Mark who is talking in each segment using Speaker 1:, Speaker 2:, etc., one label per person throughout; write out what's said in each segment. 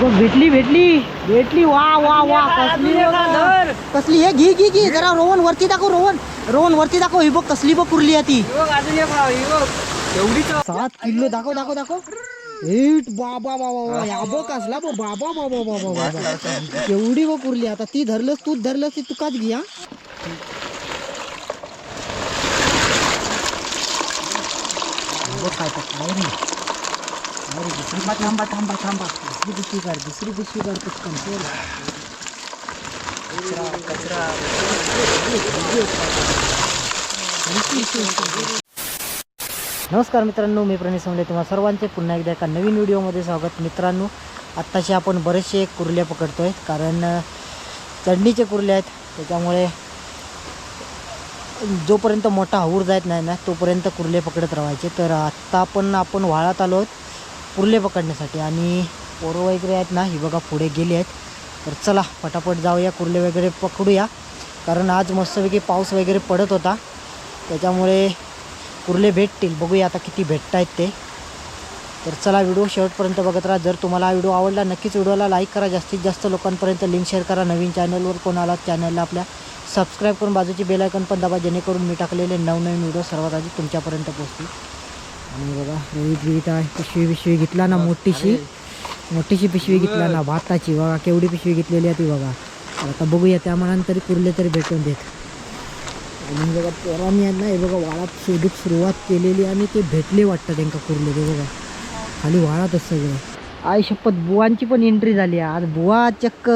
Speaker 1: बघ भेटली भेटली. भेटली. वा वा वा. कसली. कसली हे घे घे घे. जरा रोहन वरती दाखव रोहन. रोहन वरती दाखव. ही बघ कसली बघ कुरली आहे ती. सात किलो. दाखव दाखव दाखव. एट बाबा बाबा बाबा या बघ कसला बघ. बाबा बाबा बाबा बाबा केवढी बघ कुरली. आता ती धरलंस तूच धरलंस ती तुकाच घे हा. बघ काय अरे दुसरी थांबा थांबा थांबा दुसरी पिशवी काढ दुसरी पिशवी काढ पटकन चल. नमस्कार मित्रांनो मी प्रणित समले तुम्हाला सर्वांचे पुन्हा एकदा एका नवीन व्हिडिओमध्ये स्वागत. मित्रांनो आत्ताचे आपण बरेचसे कुर्ल्या पकडतोय कारण चढणीचे कुर्ले आहेत. त्याच्यामुळे जोपर्यंत मोठा हूर जात नाही ना तोपर्यंत कुर्ले पकडत राहायचे. तर आत्ता पण आपण वाळात आलो आहोत. कुर्ले पकडण्यासाठी. आणि पोरं वगैरे आहेत ना ही बघा पुढे गेली आहेत. तर चला पटापट जाऊया कुर्ले वगैरे पकडूया. कारण आज मस्तपैकी पाऊस वगैरे पडत होता. त्याच्यामुळे कुर्ले भेटतील. बघूया आता किती भेटत आहेत ते. तर चला व्हिडिओ शेवटपर्यंत बघत राहा. जर तुम्हाला हा व्हिडिओ आवडला नक्कीच व्हिडिओला लाईक करा. जास्तीत जास्त लोकांपर्यंत लिंक शेअर करा. नवीन चॅनलवर कोण आला चॅनलला आपल्या सबस्क्राईब करून बाजूची बेलायकन पण दाबा जेणेकरून मी टाकलेले नवनवीन व्हिडिओ सर्वात आधी तुमच्यापर्यंत पोहोचतील. आणि बघा रोहित आहे. पिशवी पिशवी घेतला ना मोठीशी. मोठीशी पिशवी घेतला ना भाताची. बघा केवढी पिशवी घेतलेली आहे ती बघा. आता बघूया त्या मनाने तरी कुर्ले तरी भेटून देत. आणि बघा पोरांनी आहेत ना हे बघा वाळात शोधूक सुरुवात केलेली आणि ते भेटले वाटतं त्यांना कुर्ले ते बघा. खाली वाळातच सगळं. आई शपथ बुवांची पण एंट्री झाली. आज बुवा चक्क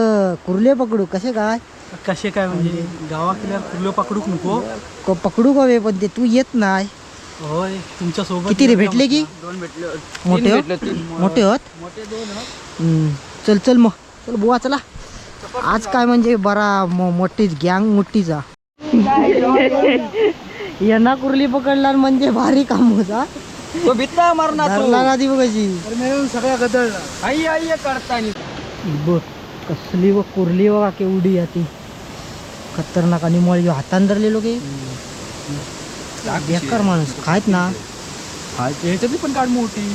Speaker 1: कुर्ले पकडू. कसे काय?
Speaker 2: कसे काय म्हणजे? गावाकडल्या फुलं पकडूक नको.
Speaker 1: पकडू का वे? पण ते तू येत नाही.
Speaker 2: होय तुमच्यासोबत
Speaker 1: किती रे भेटले की?
Speaker 2: दोन भेटले
Speaker 1: मोठे होत. मोठे होत?
Speaker 2: मोठे दोन
Speaker 1: हम्म. चल चल मग. चल बुवा चला. आज काय म्हणजे बरा मो- मोठीच गँग मोठीचा यांना कुर्ली पकडला म्हणजे भारी काम होता
Speaker 2: तो भित्ता मारणार
Speaker 1: धरला ना ती बघायची.
Speaker 2: सगळ्या गदळला. आई आई
Speaker 1: बघ कसली व कुर्ली बघा केवढी आहे ती. खतरनाक आणि मळ ह्यो हातान धरलेलो की बेकार माणूस. खायत ना.
Speaker 2: ह्याच्यातली पण काढ मोठी.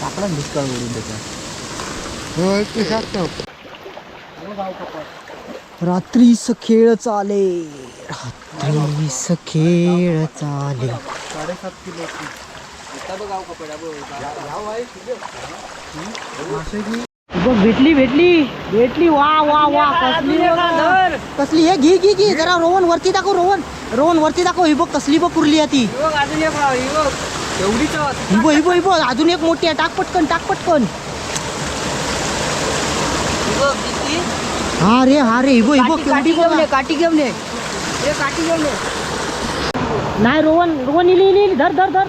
Speaker 1: टाकला दुष्काळ ओढून रात्रीस खेळ चाले. रात्रीस खेळ चाले.
Speaker 2: साडेसात किलो.
Speaker 1: बघ भेटली भेटली. भेटली वा वा वा. कसली बघ. कसली? हे घे घे घे. जरा रोहन वरती दाखव रोहन. रोहन वरती दाखव. ही बघ कसली बघ कुरली आहे ती.
Speaker 2: एवढीच
Speaker 1: ही बघ ही बघ ही बघ. अजून एक मोठी आहे. टाक पटकन टाक पटकन. हा रे हा रे. ही बघ ही बघ. केवढी बघ.
Speaker 3: काठी घेऊन ये.
Speaker 1: नाही रोहन रोहन इली इली इली. धर धर धर.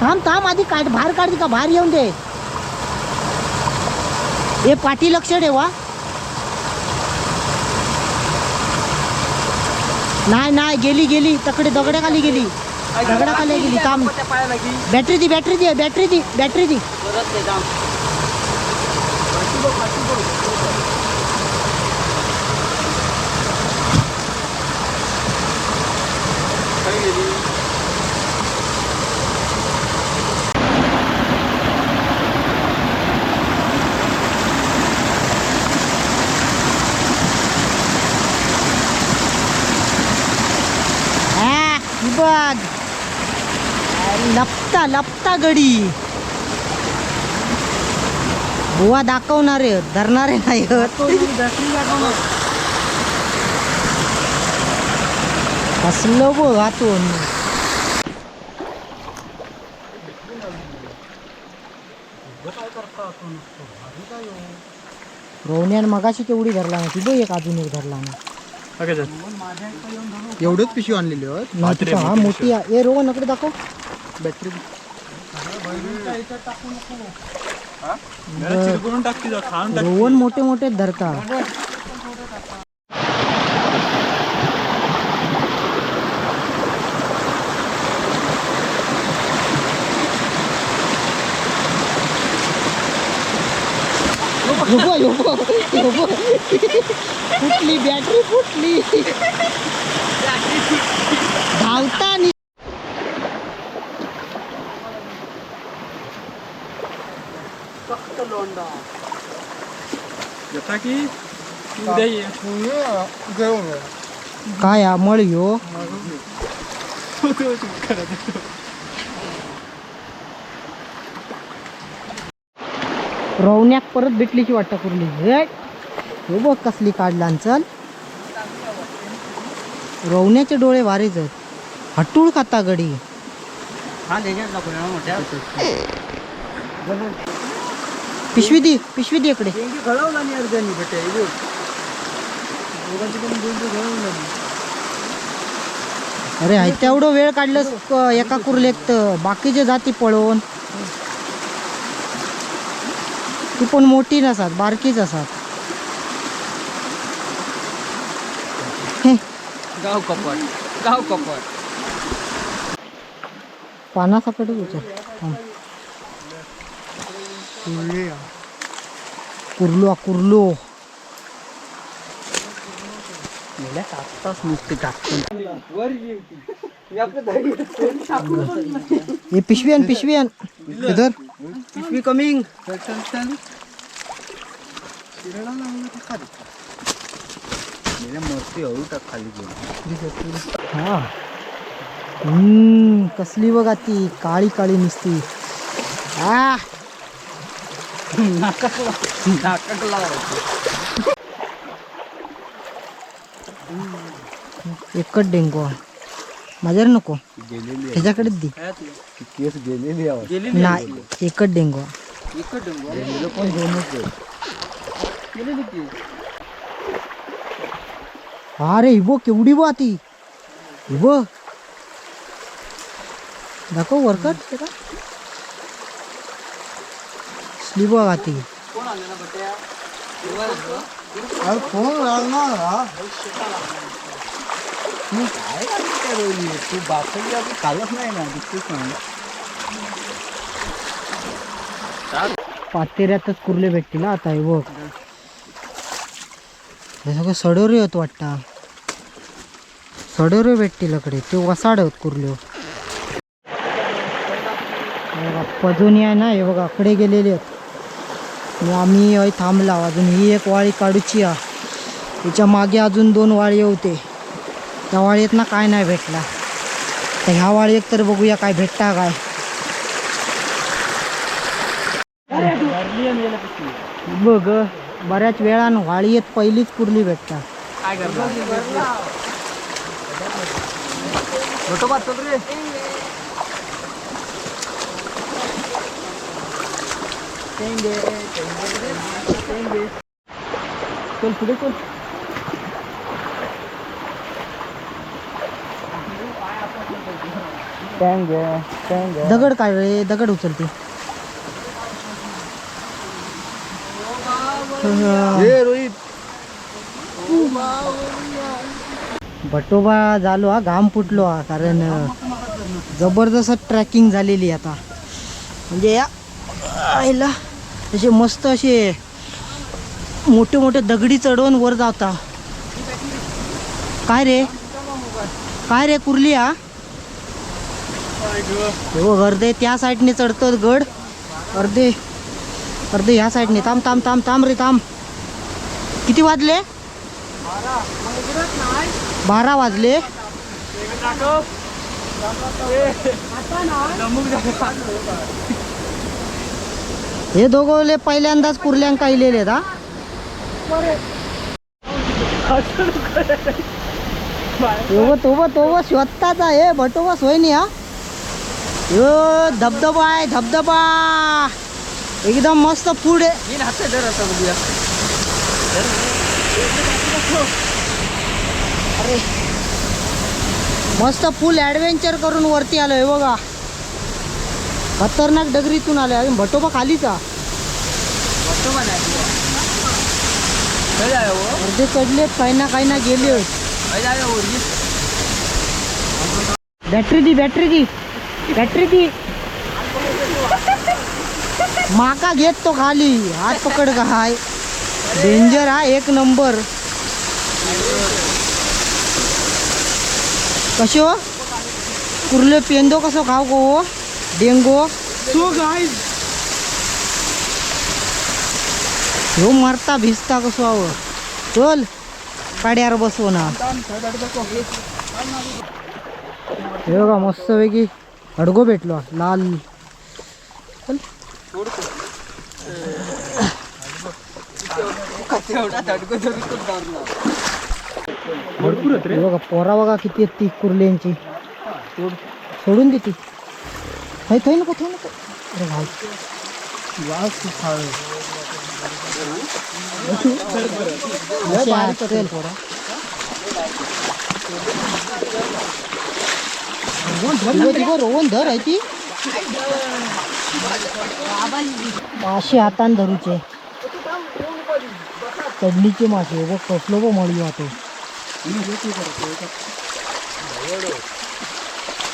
Speaker 1: थांब थांब आधी काढ बाहेर काढते का बाहेर येऊन दे. हे पाठी लक्ष ठेवा. नाही नाही गेली गेली. तकडे दगडाखाली गेली. दगडाखाली गेली. काम बॅटरी दी बॅटरी दी बॅटरी दी बॅटरी दी. हा, ही बघ लपता लपता गडी. बुवा दाखवणारे धरणारे नाही कसलं बघ हातून रोवण्यान मगाशी तेवढी धरला ना ती बघ एक अजून एक धरला ना
Speaker 2: एवढंच पिशवी आणलेली
Speaker 1: तिथं हा मोठी आहे. ए रोहन इकडे दाखव.
Speaker 2: बॅटरी चिरकुरून टाकते जा खाऊन
Speaker 1: रोहन मोठे मोठे धरता योबो, योबो, योबो. फुटली। बॅटरी फुटली। धावता नि-
Speaker 2: जसा की उद्या ये
Speaker 1: काय हा मळ ह्यो रवण्याक परत भेटलीची वाटतं कुर्ली. हे हे बघ कसली काढला चल रवण्याचे डोळे भारीच आहेत हटूळ खाता गडी. पिशवी दे पिशवी दे इकडे. अरे हाय तेवढं वेळ काढलंस क- एका कुर्लेक तर बाकीचे जाती पळवून. ती पण मोठी नसतात बारकीच असतात. हे,
Speaker 2: गाव कपट गाव कपट.
Speaker 1: पानासकट विचार थांब. कुर्लो कुर्लो
Speaker 2: तास नुसते टाकतो
Speaker 1: हे पिशवी आण पिशवी आण इधर
Speaker 2: पिशवी कमिंग मूर्ती हळू टाक खाली घेऊन
Speaker 1: हा हम्म कसली बघा ती काळी काळी निसती आ
Speaker 2: नाकाला नाकाला लावायचं.
Speaker 1: एकच डेंगू माझ्यावर नको
Speaker 2: गेलेली
Speaker 1: ह्याच्याकडेच दे।
Speaker 2: आहे
Speaker 3: केस गेलेली आहे
Speaker 2: गेलेली
Speaker 1: नाही एकच डेंगू
Speaker 2: इकडं डोंगर.
Speaker 3: गेलेलं पण दोनच आहे
Speaker 2: गेलेली की?
Speaker 1: अरे हिबो केवढी बा ती हिबो दाखव वरकट कसली बघा ती
Speaker 2: कोण आले ना बट्या
Speaker 3: फोन लागणार हा. तू काय करवली तू बापली आपण कालच नाही ना दिसतेच नाही.
Speaker 1: पातेऱ्यातच कुर्ले भेटतील आता हे बघ. हे सगळं सडोरे होत वाटतं. सडोरे भेटतील इकडे ते वसाड होत कुर्ले. पजोनी आहे ना हे बघा कडे गेलेले आहेत. आम्ही हय थांबला अजून ही एक वाळी काढूची हा त्याच्यामागे अजून दोन वाळी होते त्या वाळीत ना काय नाही भेटला तर ह्या वाळीत तर बघूया काय भेटता काय बघ बऱ्याच वेळान वाळीत पहिलीच कुर्ली भेटतात
Speaker 2: काय चल पुढे चल
Speaker 1: दगड काय रे दगड उचलते. बटोबा झालो हा घाम फुटलो हा कारण जबरदस्त ट्रॅकिंग झालेली आता. म्हणजे या आईला असे मस्त असे मोठे मोठे दगडी चढवून वर जाता. काय रे? काय रे कुर्ली हा? हो अर्धे त्या साईडने चढतो गड. अर्धे अर्धे ह्या साईडने. थांब थांब थांब थांब रे थांब. किती वाजले? बारा वाजले. हे दोघं पहिल्यांदाच कुर्ल्यांक आलेले आहेत हा. तो तो तो स्वतःचा आहे भटोबा सोय नाही हा. यो धबधबा आहे धबधबा. एकदम मस्त फूड आहे. मस्त फुल ॲडव्हेंचर करून वरती आलोय बघा. खतरनाक डगरीतून आलोय अजून भटोबा खालीच. हा
Speaker 2: आहे हो.
Speaker 1: अर्धे चढलेत काही ना काही ना गेले
Speaker 2: ओरगी
Speaker 1: बॅटरी दी बॅटरी दी. बॅटरी दी. माका घेत तो खाली. हात पकड का हाय डेंजर हा एक नंबर. कशो कुर्ले पेंदो कसो खाव गो डेंगो
Speaker 2: सो गाईज
Speaker 1: ह्यो मारता भिजता कसो आव चल काड्यावर बसव ना. हे बघा मस्तपैकी अडगो भेटलो. लाल.
Speaker 2: भरपूर होत रे
Speaker 1: हे बघा पोरा बघा किती आहेत ती कुर्ल्यांची. सोडून देते थै थै नको थै नको अरे भाई रोवण धर आहे ती मासे हातान धरूचे. चढलीचे मासे बघ कसलो बघ मळी वाटो.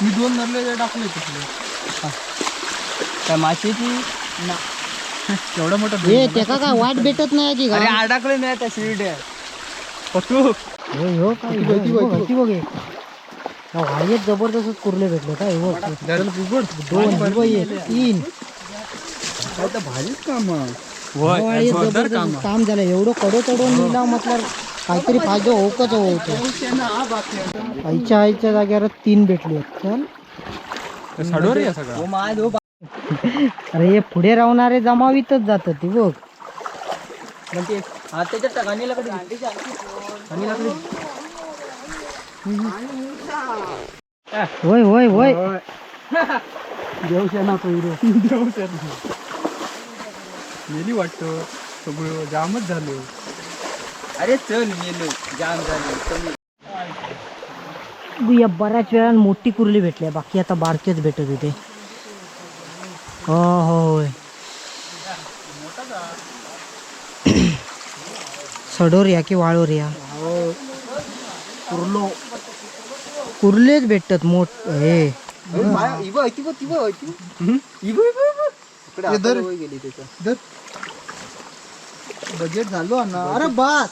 Speaker 2: मी दोन नरले टाकले तिथले. त्या माशेची एवढा मोठा
Speaker 1: हे त्याका काय वाट भेटत नाही की
Speaker 2: अरे अडकले नाही त्या शिर्ड्या पटू
Speaker 1: हो हो हो, हे हे हे. जबरदस्त कुर्ले भेटले काय हो दोन हे. हे, तीन.
Speaker 3: भारीच काम
Speaker 1: जबरदस्त काम झालं एवढं कडो चढवून लिहिला म्हटलं काहीतरी फायदा होकच होत आईच्या आईच्या जागेवर तीन भेटले चल.
Speaker 2: साडवर सगळा.
Speaker 3: हो माय
Speaker 1: अरे हे पुढे राहणारे जमावीतच जात ती बघ.
Speaker 3: म्हणजे आणि
Speaker 1: होय होय होय.
Speaker 2: देवसेना पहिरो देवसेना. गेली वाटतं. सगळं जामच झालं.
Speaker 3: अरे चल मेलो. जाम झाली.
Speaker 1: या बऱ्याच वेळानं मोठी कुर्ली भेटली. बाकी आता बारकेच भेटत होते. हो होय सडोरिया की वाळोरिया
Speaker 3: कुर्लो.
Speaker 1: कुर्लेच भेटतात मोठ हे.
Speaker 3: बजेट झालो ना. अरे बस.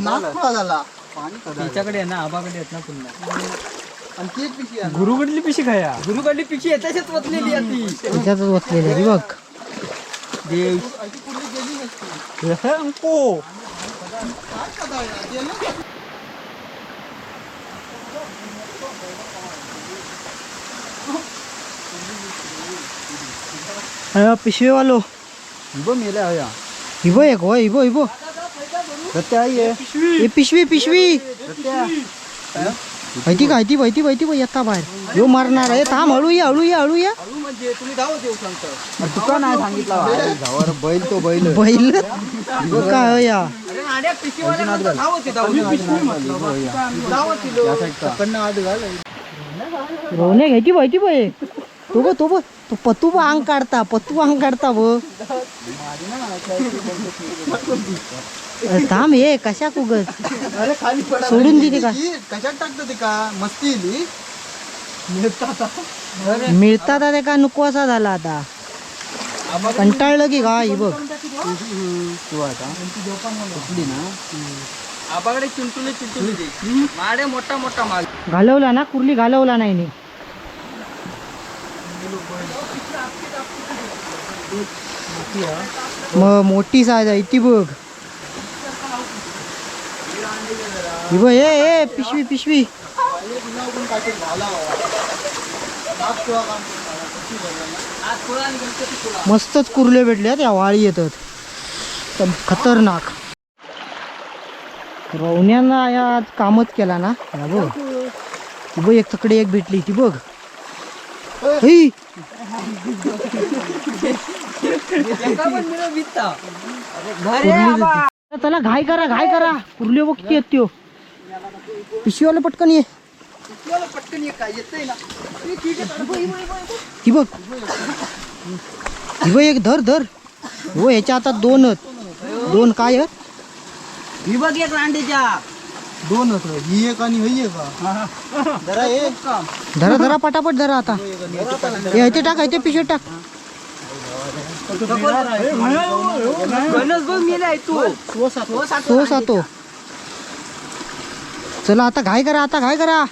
Speaker 3: नागपुरा झाला.
Speaker 2: तिच्याकडे आहे ना आबाकडे आहेत ना पुन्हा.
Speaker 3: आणि ती एक पिशी आहे
Speaker 2: गुरुकडली पिशी खाया.
Speaker 3: गुरुकडली पिशी आहे त्याच्यात वतलेली आहे ती.
Speaker 1: त्याच्यातच बसलेले ती बघ.
Speaker 3: देव.
Speaker 2: अंको.
Speaker 1: अरे पिशवीवालो.
Speaker 3: इबो मेल्या हया
Speaker 1: हिबो एक होय हिबो हिबो
Speaker 3: सत्य आहे.
Speaker 1: हे पिशवी पिशवी. माहिती का माहिती माहिती माहिती बघ येता बाहेर. यो मारणार आहे. थांब हळू ये हळू ये हळू ये.
Speaker 3: म्हणजे तुम्ही सांगता. तुका नाही सांगितलं बैल तो बैल
Speaker 1: बैल? काय हो या.
Speaker 3: घाल.
Speaker 1: रोने घ्यायची माहिती बाई. तो बघ तो बघ. तो पतू बा अंग काढता पतू अंग काढता ब अरे थांब हे कशा कुगत
Speaker 3: अरे खाली पडा
Speaker 1: सोडून दिली का?
Speaker 3: कशात टाकतं ते का? मस्ती इली
Speaker 1: मिळतात ते का? नको असा झाला आता. कंटाळलं की का? ही बघ.
Speaker 3: तू आता कुठली ना आबाकडे चिंटुले चिंटुले दे. माडे मोठा मोठा माल.
Speaker 1: घालवला ना? कुर्ली घालवला नाही नी. मग मोठी साईज आहे ती बघ. ही बघ ए ए पिशवी पिशवी. मस्तच कुर्ले भेटले त्या वाळी येतात. एकदम खतरनाक. रवण्यांना या आज कामच केला ना? या बघ. ती बघ एक तकडे एक भेटली ती बघ. ही. चला घाई करा घाई करा. कुर्ली बघ किती आहेत त्यो. पिशवीवाला पटकन ये.
Speaker 3: पटकन ये काय येतंय ना
Speaker 1: ती बघ. ही बघ एक धर धर. हो ह्याच्या हातात दोनच दोन काय?
Speaker 3: ही बघ एक रांडीच्या. दोन होत ही एक आणि ही एक.
Speaker 1: धरा धरा पटापट धरा आता. हे टाक ह्याचे पिशवीत टाक.
Speaker 3: गणस बघ मेलाय तू
Speaker 1: तो सातो चला आता घाई करा आता घाई करा.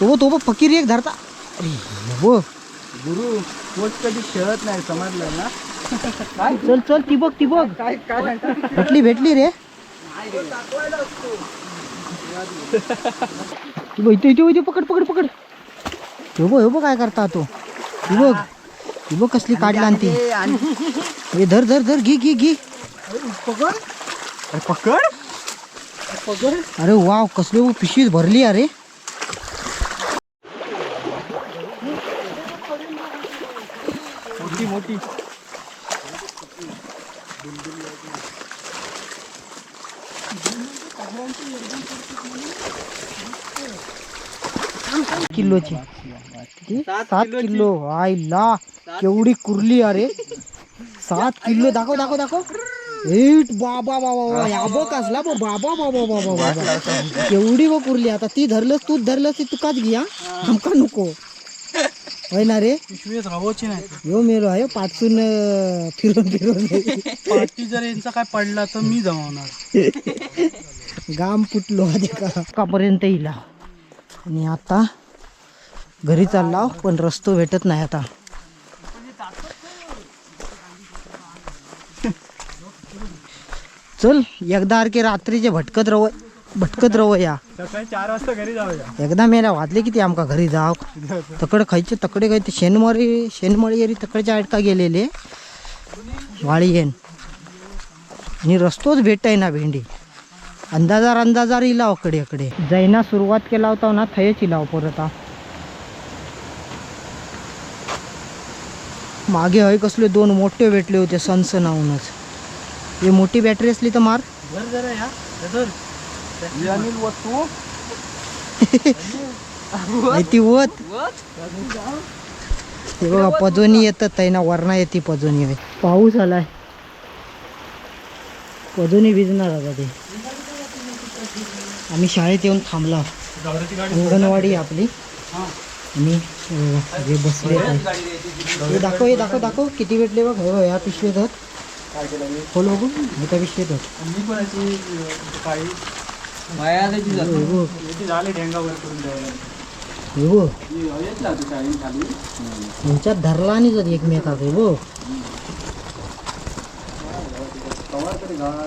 Speaker 1: तो तो बघ फकीर एक धरता. अरे बघ
Speaker 3: गुरु कोच कधी खेळत नाही समजलं ना?
Speaker 1: चल चल ती बघ ती बघ
Speaker 3: काय काय
Speaker 1: भेटली भेटली रे. ती बघ इथे इथे इथे पकड पकड पकड. हे बघ हे बघ काय करता तो. ती बघ ती बघ कसली काढला आणि ती हे धर धर धर घे घे घे.
Speaker 2: पकड.
Speaker 1: अरे वाव कसले वो पिशवीत भरली अरे.
Speaker 2: मोठी मोठी.
Speaker 1: किलोची? सात किलो. आईला. केवढी कुरली अरे. सात किलो दाखव दाखव दाखव. एट बाबा बाबा बाबा. या बघ बघ. बाबा बाबा बाबा बाबा. केवढी बघ कुरली. आता ती धरलंस तूच धरलंस ती तुकाच घ्या आमका नको. होय ना रे?
Speaker 2: नाही.
Speaker 1: यो मेलो आहे पाचून अं, फिरून फिरून.
Speaker 2: पाठी जर यांचा काय पडला तर मी जमावणार.
Speaker 1: गाम फुटलो आधी का? कापर्यंत येईला आणि आता घरी चालला पण रस्तो भेटत नाही आता. चल एकदा अरके रात्रीचे भटकत रव भटकत रव या.
Speaker 2: सकाळी चार वाजता घरी जाऊया.
Speaker 1: एकदा मेला वाजले किती आमका घरी जाव तकड खायचे तकडे काही ते शेनमळी शेनमळी येरी तकडच्या अडका गेलेले? वाळी येन. आणि रस्तोच भेटाय ना भेंडी. अंदाजार अंदाजार इलावकडे अकडे जैना सुरुवात केला होता ना थयच इलाव परत. मागे हय कसले दोन मोठे भेटले होते सनसनावूनच हे मोठी बॅटरी असली तर मार.
Speaker 2: घर जरा या. धर. अनिल वस्तू
Speaker 1: नाही ती वत. हे बघा पजोनी येतात ताई ना वरणा येते पजोनी होय. पाऊस आलाय. पजोनी भिजणार आता ते. आम्ही शाळेत येऊन थांबला. अंगणवाडी आहे आपली.
Speaker 2: हा.
Speaker 1: आणि जे बसले हे दाखव हे दाखव दाखव. किती भेटले बघ? हे या पिशवीत
Speaker 2: काय केलं मी?
Speaker 1: बघू
Speaker 2: मी पण अं, काही
Speaker 3: माया जात
Speaker 1: हे
Speaker 2: झाले ढेंगा वर करून द्यायला.
Speaker 1: हे बघ
Speaker 2: मी येतला तू शाळेत खाली.
Speaker 1: यांच्यात धरला आणि जर एकमेकात हे.
Speaker 2: कवर तरी घाल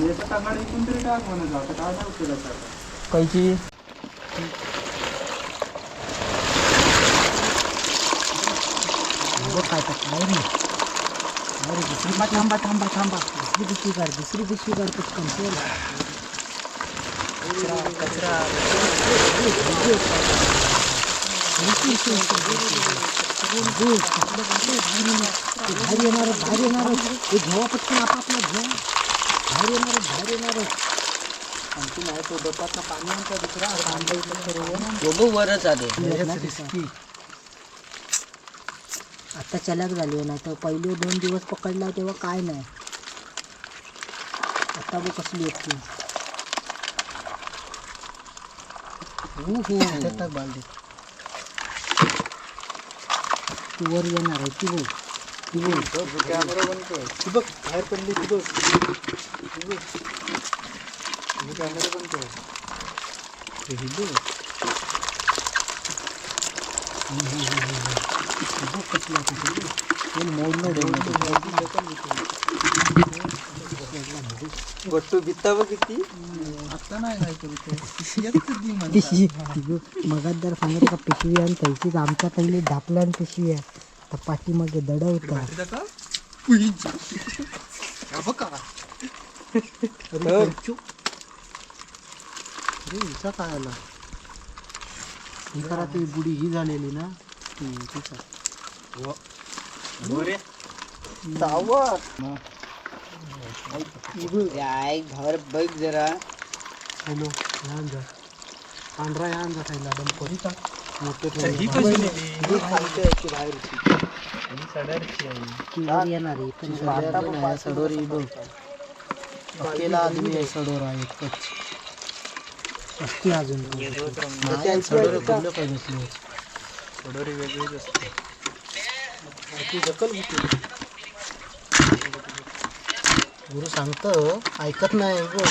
Speaker 2: याचं टाकाड इथून तरी टाक म्हणत काय नाही.
Speaker 1: कैची काय तर काय नाही थांबा थांबा थांबा थांबा दुसरी पिशवी काढ दुसरी पिशवी काढ पटकन भारी येणार बाहेर येणार हे घ्यावा पटकन आपापला घ्या भारी येणार भारी येणार
Speaker 3: आणखी नाही तो डोपातला पाणी आणता दुसरा तांबे वरच आले.
Speaker 1: आता चलाक झाली नाही तर पहिले दोन दिवस पकडला तेव्हा काय नाही. आता बघ कसली येते ती वर येणार आहे ती बघ. ती बघ.
Speaker 2: कॅमेरा बंद कर. ती बघ बाहेर पडली ती बघ. ती बघ. कॅमेरा बंद कर. हे ही
Speaker 1: पिशवी जर सांगत का पिशवी आणि तैशीच आमच्या पहिले ढापला आणि पिशवी आहे तर पाठीमागे दडवता अरे हिचा काय आला? ही करा ती बुडी ही झालेली ना? हम्म,
Speaker 3: घर बघ जरा.
Speaker 1: हॅलो लहान जा. पांढरा लहान जा खायला मोठे
Speaker 2: तर ही कशी नेली?
Speaker 1: वर येणार आहे सडोर सडोर बघ अकेला आदमी आहे सडोर आहे एकच. असती अजून. सडोर कुठलं काय
Speaker 2: वेगळीच असते
Speaker 1: गुरु सांगतो ऐकत नाही गो.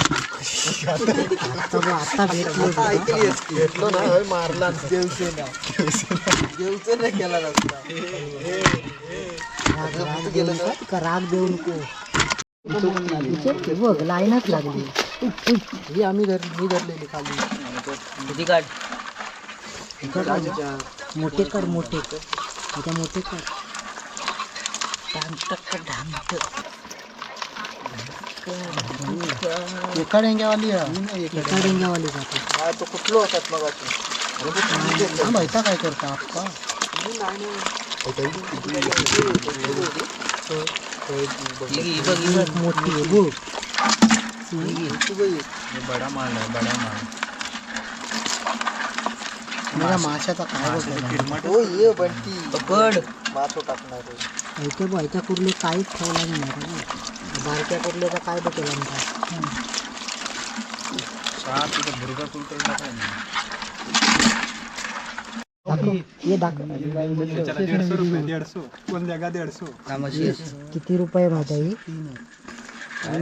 Speaker 1: आता बघ, आता भेटलो
Speaker 2: ना होय, मारला.
Speaker 3: देवसेना देवसेना केला
Speaker 1: राग देऊ नका का राग देऊ नको? हे बघ लाईनच लागली.
Speaker 2: ही आम्ही धर मी धरलेली खाली.
Speaker 3: किती काढ?
Speaker 1: मोठे कर मोठे. आता मोठे कर
Speaker 2: एका डेंग्यावाली
Speaker 1: एका डेंग्यावाली जाते
Speaker 2: हा तो कुठलो होतात मग माहिता काय करता आप्पा
Speaker 1: मोठी आहे बघ
Speaker 3: बडा माल आहे बडा माल
Speaker 2: माशाचा काय बघ हो ये बंटी.
Speaker 3: पकड.
Speaker 2: मासो टाकणार
Speaker 1: इथे इथे कुर्ले काहीच ठेवला नाही. बारक्या कुर्ल्याचा काय बघेल आमचा? किती रुपये माहिती आहे ही?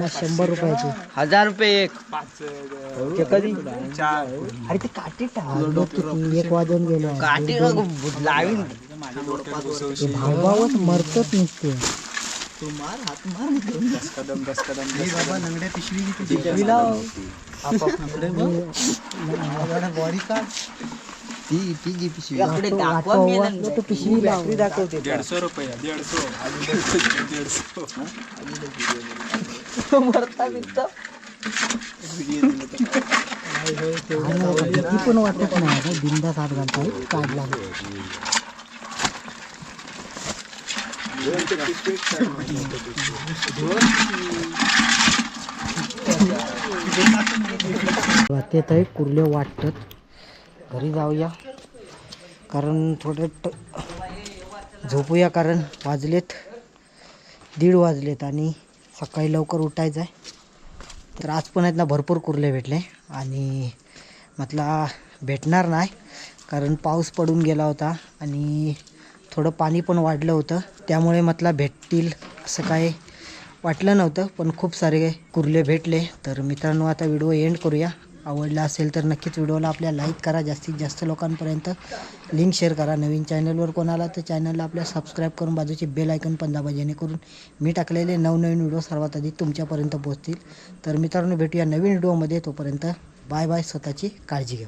Speaker 1: शंभर रुपयाची.
Speaker 3: हजार रुपये एक. कधी?
Speaker 1: अरे ते एक वाजून गेलो.
Speaker 3: काठी लावीन.
Speaker 1: ते भावभावच मरतच नुसते.
Speaker 2: बाबा नंगड्या पिशवी बॉडी का ती ती जी पिशवी.
Speaker 3: इकडे
Speaker 1: वाटो-
Speaker 3: दाखवा
Speaker 1: वाटो-
Speaker 3: मी
Speaker 1: वाटो तो पिशवी लाव.
Speaker 2: दाखवते.
Speaker 3: मरता बिरता.
Speaker 1: आणि भीती पण वाटत नाही. बिंदास हात घालताय. काढला. ते तरी कुर्ले वाटत घरी जाऊया. कारण थोडं झोपूया कारण वाजलेत. दीड वाजलेत आणि सकाळी लवकर उठायचं आहे. तर आज पण आहेत ना भरपूर कुर्ले भेटले. आणि म्हटला भेटणार नाही कारण पाऊस पडून गेला होता. आणि थोडं पाणी पण वाढलं होतं. त्यामुळे म्हटला भेटतील असं काय वाटलं नव्हतं पण खूप सारे कुर्ले भेटले. तर मित्रांनो आता व्हिडिओ एंड करूया. आवडला असेल तर नक्कीच व्हिडिओला आपल्या लाईक करा. जास्तीत जास्त लोकांपर्यंत लिंक शेअर करा. नवीन चॅनलवर कोणाला तर चॅनलला आपल्या सबस्क्राईब करून बाजूची बेल ऐकून पण दाबा जेणेकरून मी टाकलेले नवनवीन व्हिडिओ सर्वात आधी तुमच्यापर्यंत पोहोचतील. तर मित्रांनो भेटूया नवीन व्हिडिओमध्ये. तोपर्यंत बाय बाय. स्वतःची काळजी घ्या.